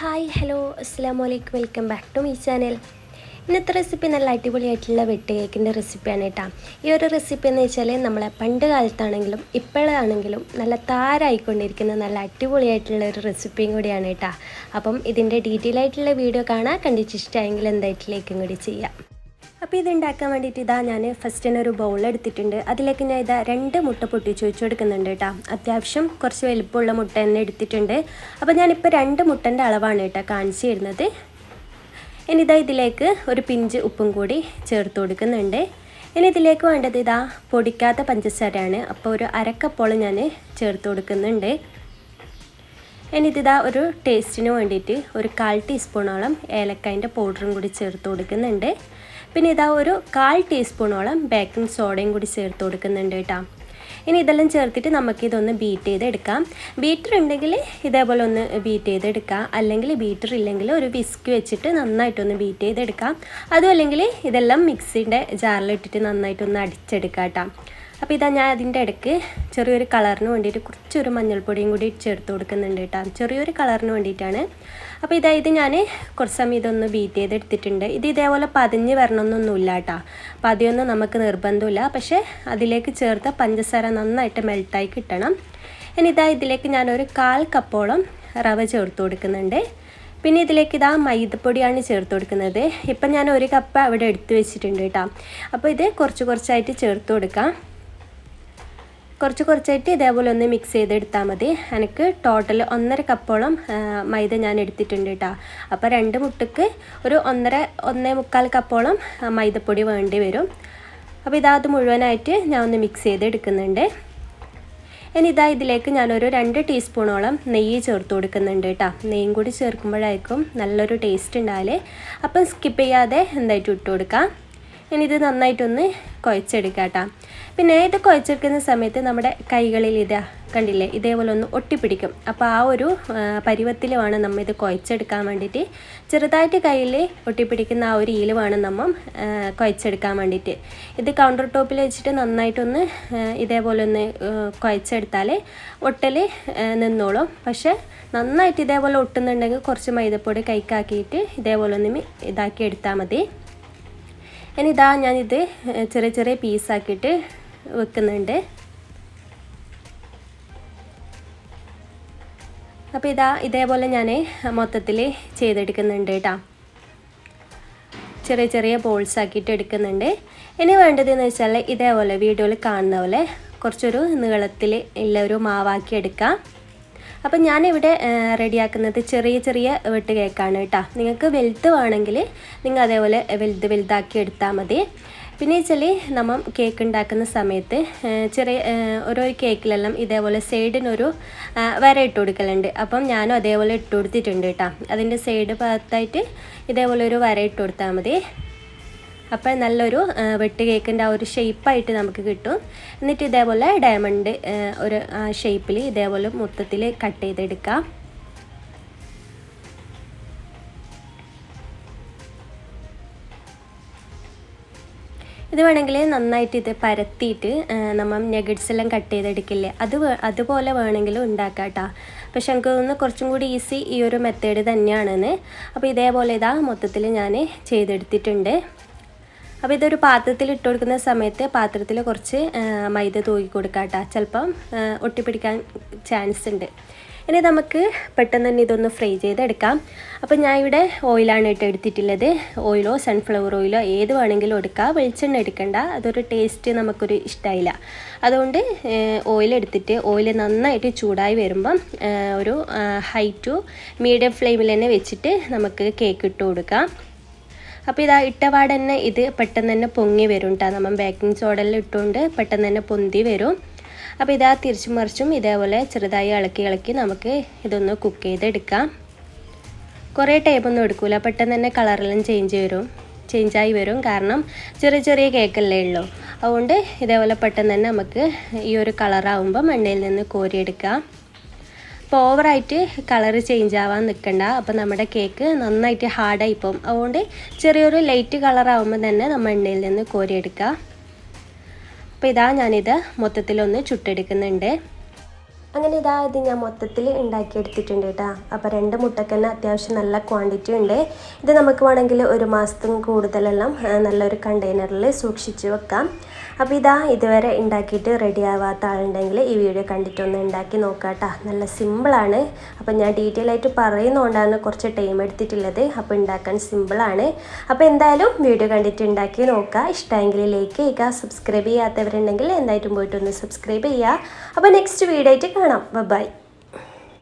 Hi hello അസ്സാം വലൈക്കും welcome back to my channel. ഇന്നത്തെ റെസിപ്പി നല്ല അടിപൊളിയായിട്ടുള്ള വെട്ട് കേക്കിന്റെ റെസിപ്പിയാണ് കേട്ടോ. ഈ ഒരു റെസിപ്പി എന്ന് വെച്ചാൽ നമ്മളെ പണ്ട് കാലത്താണെങ്കിലും ഇപ്പോഴാണെങ്കിലും നല്ല താരായിക്കൊണ്ടിരിക്കുന്ന നല്ല അടിപൊളിയായിട്ടുള്ള ഒരു റെസിപ്പിയും കൂടിയാണ് കേട്ടോ. അപ്പം ഇതിന്റെ ഡീറ്റെയിൽ ആയിട്ടുള്ള വീഡിയോ കാണാൻ കണ്ടിച്ചിഷ്ടമായെങ്കിൽ എന്തായിട്ടിലേക്കും കൂടി ചെയ്യാം. അപ്പോൾ ഇത് ഉണ്ടാക്കാൻ വേണ്ടിയിട്ട് ഇതാ ഞാൻ ഫസ്റ്റ് തന്നെ ഒരു ബൗൾ എടുത്തിട്ടുണ്ട്. അതിലേക്ക് ഞാൻ ഇതാ രണ്ട് മുട്ട പൊട്ടിച്ച് വെച്ച് കൊടുക്കുന്നുണ്ട് കേട്ടോ. അത്യാവശ്യം കുറച്ച് വലുപ്പമുള്ള മുട്ട തന്നെ എടുത്തിട്ടുണ്ട്. അപ്പോൾ ഞാനിപ്പോൾ രണ്ട് മുട്ടന്റെ അളവാണ് കേട്ടോ കാണിച്ചു തരുന്നത്. ഇനി ഇതാ ഇതിലേക്ക് ഒരു പിഞ്ച് ഉപ്പും കൂടി ചേർത്ത് കൊടുക്കുന്നുണ്ട്. ഇനി ഇതിലേക്ക് വേണ്ടത് ഇതാ പൊടിക്കാത്ത പഞ്ചസാരയാണ്. അപ്പോൾ ഒരു അരക്കപ്പോളം ഞാൻ ചേർത്ത് കൊടുക്കുന്നുണ്ട്. ഇനി ഇതിതാ ഒരു ടേസ്റ്റിന് വേണ്ടിയിട്ട് ഒരു കാൽ ടീസ്പൂണോളം ഏലക്കായന്റെ പൗഡറും കൂടി ചേർത്ത് കൊടുക്കുന്നുണ്ട്. പിന്നെ ഇതാ ഒരു കാൽ ടീസ്പൂണോളം ബേക്കിംഗ് സോഡയും കൂടി ചേർത്ത് കൊടുക്കുന്നുണ്ട് കേട്ടോ. ഇനി ഇതെല്ലാം ചേർത്തിട്ട് നമുക്കിതൊന്ന് ബീറ്റ് ചെയ്തെടുക്കാം. ബീറ്റർ ഉണ്ടെങ്കിൽ ഇതേപോലെ ഒന്ന് ബീറ്റ് ചെയ്തെടുക്കാം. അല്ലെങ്കിൽ ബീറ്റർ ഇല്ലെങ്കിൽ ഒരു വിസ്ക് വെച്ചിട്ട് നന്നായിട്ടൊന്ന് ബീറ്റ് ചെയ്തെടുക്കാം. അതും അല്ലെങ്കിൽ ഇതെല്ലാം മിക്സിന്റെ ജാറിലിട്ടിട്ട് നന്നായിട്ടൊന്ന് അടിച്ചെടുക്കാം കേട്ടോ. അപ്പോൾ ഇതാ ഞാൻ അതിന്റെ ഇടയ്ക്ക് ചെറിയൊരു കളറിന് വേണ്ടിയിട്ട് കുറച്ചൊരു മഞ്ഞൾപ്പൊടിയും കൂടി ചേർത്ത് കൊടുക്കുന്നുണ്ട് കേട്ടോ. ചെറിയൊരു കളറിന് വേണ്ടിയിട്ടാണ്. അപ്പോൾ ഇതാ ഇത് ഞാൻ കുറച്ച് സമയം ഇതൊന്ന് ബീറ്റ് ചെയ്തെടുത്തിട്ടുണ്ട് ഇത് ഇതേപോലെ പതിഞ്ഞ് വരണമെന്നൊന്നുമില്ല കേട്ടോ. പതിയൊന്നും നമുക്ക് നിർബന്ധമില്ല. പക്ഷേ അതിലേക്ക് ചേർത്ത പഞ്ചസാര നന്നായിട്ട് മെൽട്ടായി കിട്ടണം. ഇനി ഇതാ ഇതിലേക്ക് ഞാനൊരു കാൽ കപ്പോളം റവ ചേർത്ത് കൊടുക്കുന്നുണ്ട്. പിന്നെ ഇതിലേക്ക് ഇതാ മൈദപ്പൊടിയാണ് ചേർത്ത് കൊടുക്കുന്നത്. ഇപ്പം ഞാൻ ഒരു കപ്പ് അവിടെ എടുത്ത് വെച്ചിട്ടുണ്ട് കേട്ടോ. അപ്പോൾ ഇത് കുറച്ച് കുറച്ചായിട്ട് ചേർത്ത് കൊടുക്കാം. കുറച്ച് കുറച്ചായിട്ട് ഇതേപോലെ ഒന്ന് മിക്സ് ചെയ്തെടുത്താൽ മതി. എനിക്ക് ടോട്ടൽ ഒന്നര കപ്പോളം മൈദ ഞാൻ എടുത്തിട്ടുണ്ട് കേട്ടോ അപ്പോൾ രണ്ട് മുട്ടക്ക് ഒരു ഒന്നര ഒന്നേ മുക്കാൽ കപ്പോളം മൈദപ്പൊടി വേണ്ടി വരും. അപ്പോൾ ഇതാത് മുഴുവനായിട്ട് ഞാൻ ഒന്ന് മിക്സ് ചെയ്തെടുക്കുന്നുണ്ട്. ഇനി ഇതാ ഇതിലേക്ക് ഞാനൊരു രണ്ട് ടീസ്പൂണോളം നെയ്യ് ചേർത്ത് കൊടുക്കുന്നുണ്ട് കേട്ടോ നെയ്യും കൂടി ചേർക്കുമ്പോഴായിരിക്കും നല്ലൊരു ടേസ്റ്റ് ഉണ്ടാവില്ലേ അപ്പം സ്കിപ്പ് ചെയ്യാതെ എന്തായിട്ട് ഇട്ട് കൊടുക്കാം. ഇനി ഇത് നന്നായിട്ടൊന്ന് കുഴച്ചെടുക്കാം കേട്ടോ പിന്നെ ഇത് കുഴച്ചെടുക്കുന്ന സമയത്ത് നമ്മുടെ കൈകളിൽ ഇതാ കണ്ടില്ലേ ഇതേപോലെ ഒന്ന് ഒട്ടിപ്പിടിക്കും. അപ്പോൾ ആ ഒരു പരുവത്തിൽ വേണം നമ്മൾ ഇത് കുഴച്ചെടുക്കാൻ വേണ്ടിയിട്ട് ചെറുതായിട്ട് കയ്യിൽ ഒട്ടിപ്പിടിക്കുന്ന ആ ഒരു ഈൽ വേണം നമ്മൾ കുഴച്ചെടുക്കാൻ വേണ്ടിയിട്ട്. ഇത് കൗണ്ടർ ടോപ്പിൽ വെച്ചിട്ട് നന്നായിട്ടൊന്ന് ഇതേപോലെ ഒന്ന് കുഴച്ചെടുത്താൽ ഒട്ടൽ നിന്നോളും. പക്ഷേ നന്നായിട്ട് ഇതേപോലെ ഒട്ടുന്നുണ്ടെങ്കിൽ കുറച്ച് മൈദപ്പൊടി കൈക്കാക്കിയിട്ട് ഇതേപോലെ ഒന്ന് ഇതാക്കി എടുത്താൽ മതി. ഇനി ഇതാ ഞാനിത് ചെറിയ ചെറിയ പീസാക്കിയിട്ട് വെക്കുന്നുണ്ട്. അപ്പോൾ ഇതാ ഇതേപോലെ ഞാൻ മൊത്തത്തിൽ ചെയ്തെടുക്കുന്നുണ്ട് കേട്ടോ ചെറിയ ചെറിയ ബോൾസ് ആക്കിയിട്ട് എടുക്കുന്നുണ്ട്. ഇനി വേണ്ടതെന്ന് വെച്ചാൽ ഇതേപോലെ വീഡിയോയിൽ കാണുന്ന പോലെ കുറച്ചൊരു നീളത്തിൽ ഉള്ള ഒരു മാവാക്കി എടുക്കാം. അപ്പം ഞാനിവിടെ റെഡിയാക്കുന്നത് ചെറിയ ചെറിയ വെട്ട് കേക്കാണ് കേട്ടോ. നിങ്ങൾക്ക് വലുത് വേണമെങ്കിൽ നിങ്ങൾ അതേപോലെ വലുത് വലുതാക്കി എടുത്താൽ മതി. പിന്നെ വെച്ചാൽ നമ്മൾ കേക്ക് ഉണ്ടാക്കുന്ന സമയത്ത് ചെറിയ ഓരോ കേക്കിലെല്ലാം ഇതേപോലെ സൈഡിനൊരു വര ഇട്ട് കൊടുക്കലുണ്ട്. അപ്പം ഞാനും അതേപോലെ ഇട്ട് കൊടുത്തിട്ടുണ്ട് കേട്ടോ. അതിന്റെ സൈഡ് ഭാഗത്തായിട്ട് ഇതേപോലെ ഒരു വര ഇട്ട് കൊടുത്താൽ മതി. അപ്പോൾ നല്ലൊരു വെട്ട് കേക്കിന്റെ ആ ഒരു ഷേപ്പായിട്ട് നമുക്ക് കിട്ടും. എന്നിട്ട് ഇതേപോലെ ഡയമണ്ട് ഒരു ഷേപ്പിൽ ഇതേപോലെ മൊത്തത്തിൽ കട്ട് ചെയ്തെടുക്കാം. ഇത് വേണമെങ്കിൽ നന്നായിട്ട് ഇത് പരത്തിയിട്ട് നമ്മൾ നെഗറ്റ്സ് എല്ലാം കട്ട് ചെയ്തെടുക്കില്ലേ? അത് അതുപോലെ വേണമെങ്കിലും ഉണ്ടാക്കാം കേട്ടോ പക്ഷെ എനിക്ക് തോന്നുന്നു കുറച്ചും കൂടി ഈസി ഈ ഒരു മെത്തേഡ് തന്നെയാണെന്ന്. അപ്പോൾ ഇതേപോലെ ഇതാ മൊത്തത്തിൽ ഞാൻ ചെയ്തെടുത്തിട്ടുണ്ട്. അപ്പോൾ ഇതൊരു പാത്രത്തിൽ ഇട്ട് കൊടുക്കുന്ന സമയത്ത് പാത്രത്തിൽ കുറച്ച് മൈദ തൂക്കി കൊടുക്കാം കേട്ടോ ചിലപ്പം ഒട്ടിപ്പിടിക്കാൻ ചാൻസ് ഉണ്ട്. ഇനി നമുക്ക് പെട്ടെന്ന് തന്നെ ഇതൊന്ന് ഫ്രൈ ചെയ്തെടുക്കാം. അപ്പോൾ ഞാൻ ഇവിടെ ഓയിലാണ് ഇട്ട് എടുത്തിട്ടുള്ളത്. ഓയിലോ സൺഫ്ലവർ ഓയിലോ ഏത് വേണമെങ്കിലും എടുക്കാം. വെളിച്ചെണ്ണ എടുക്കണ്ട. അതൊരു ടേസ്റ്റ് നമുക്കൊരു ഇഷ്ടമായില്ല അതുകൊണ്ട് ഓയിൽ എടുത്തിട്ട് ഓയിൽ നന്നായിട്ട് ചൂടായി വരുമ്പം ഒരു ഹൈ ടു മീഡിയം ഫ്ലെയിമിൽ തന്നെ വെച്ചിട്ട് നമുക്ക് കേക്ക് ഇട്ട് കൊടുക്കാം. അപ്പോൾ ഇതാ ഇട്ടപാട് തന്നെ ഇത് പെട്ടെന്ന് തന്നെ പൊങ്ങി വരും കേട്ടോ നമ്മൾ ബേക്കിംഗ് സോഡെല്ലാം ഇട്ടുകൊണ്ട് പെട്ടെന്ന് തന്നെ പൊന്തി വരും. അപ്പോൾ ഇതാ തിരിച്ചും മറിച്ചും ഇതേപോലെ ചെറുതായി ഇളക്കി ഇളക്കി നമുക്ക് ഇതൊന്ന് കുക്ക് ചെയ്തെടുക്കാം. കുറേ ടൈമൊന്നും എടുക്കില്ല പെട്ടെന്ന് തന്നെ കളറെല്ലാം ചേഞ്ച് വരും. ചേഞ്ചായി വരും. കാരണം ചെറിയ ചെറിയ കേക്കല്ലേ ഉള്ളൂ. അതുകൊണ്ട് ഇതേപോലെ പെട്ടെന്ന് തന്നെ നമുക്ക് ഈ ഒരു കളറാവുമ്പോൾ എണ്ണയിൽ നിന്ന് കോരിയെടുക്കാം. അപ്പോൾ ഓവറായിട്ട് കളർ ചേഞ്ച് ആവാൻ നിൽക്കണ്ട അപ്പോൾ നമ്മുടെ കേക്ക് നന്നായിട്ട് ഹാർഡായി പോകും. അതുകൊണ്ട് ചെറിയൊരു ലൈറ്റ് കളറാവുമ്പോൾ തന്നെ നമ്മൾ എണ്ണയിൽ നിന്ന് കോരിയെടുക്കുക അപ്പോൾ ഇതാ ഞാനിത് മൊത്തത്തിലൊന്ന് ചുട്ടെടുക്കുന്നുണ്ട്. അങ്ങനെ ഇതാ ഇത് ഞാൻ മൊത്തത്തിൽ ഉണ്ടാക്കിയെടുത്തിട്ടുണ്ട് കേട്ടോ. അപ്പോൾ രണ്ട് മുട്ടയ്ക്ക് തന്നെ അത്യാവശ്യം നല്ല ക്വാണ്ടിറ്റി ഉണ്ട്. ഇത് നമുക്ക് വേണമെങ്കിൽ ഒരു മാസത്തും കൂടുതലെല്ലാം നല്ലൊരു കണ്ടെയ്നറിൽ സൂക്ഷിച്ച് വെക്കാം. അപ്പോൾ ഇതാ ഇതുവരെ ഉണ്ടാക്കിയിട്ട് റെഡി ആവാത്ത ആളുണ്ടെങ്കിൽ ഈ വീഡിയോ കണ്ടിട്ടൊന്ന് ഉണ്ടാക്കി നോക്കാട്ടോ. നല്ല സിമ്പിളാണ് അപ്പോൾ ഞാൻ ഡീറ്റെയിൽ ആയിട്ട് പറയുന്നതുകൊണ്ടാണ് കുറച്ച് ടൈം എടുത്തിട്ടുള്ളത്. അപ്പോൾ ഉണ്ടാക്കാൻ സിമ്പിളാണ് അപ്പോൾ എന്തായാലും വീഡിയോ കണ്ടിട്ട് ഉണ്ടാക്കി നോക്കുക. ഇഷ്ടമെങ്കിൽ ലൈക്ക് ചെയ്യുക. സബ്സ്ക്രൈബ് ചെയ്യാത്തവരുണ്ടെങ്കിൽ എന്തായിട്ടും പോയിട്ടൊന്ന് സബ്സ്ക്രൈബ് ചെയ്യുക. അപ്പോൾ നെക്സ്റ്റ് വീഡിയോ ആയിട്ട് കാണാം. ബൈ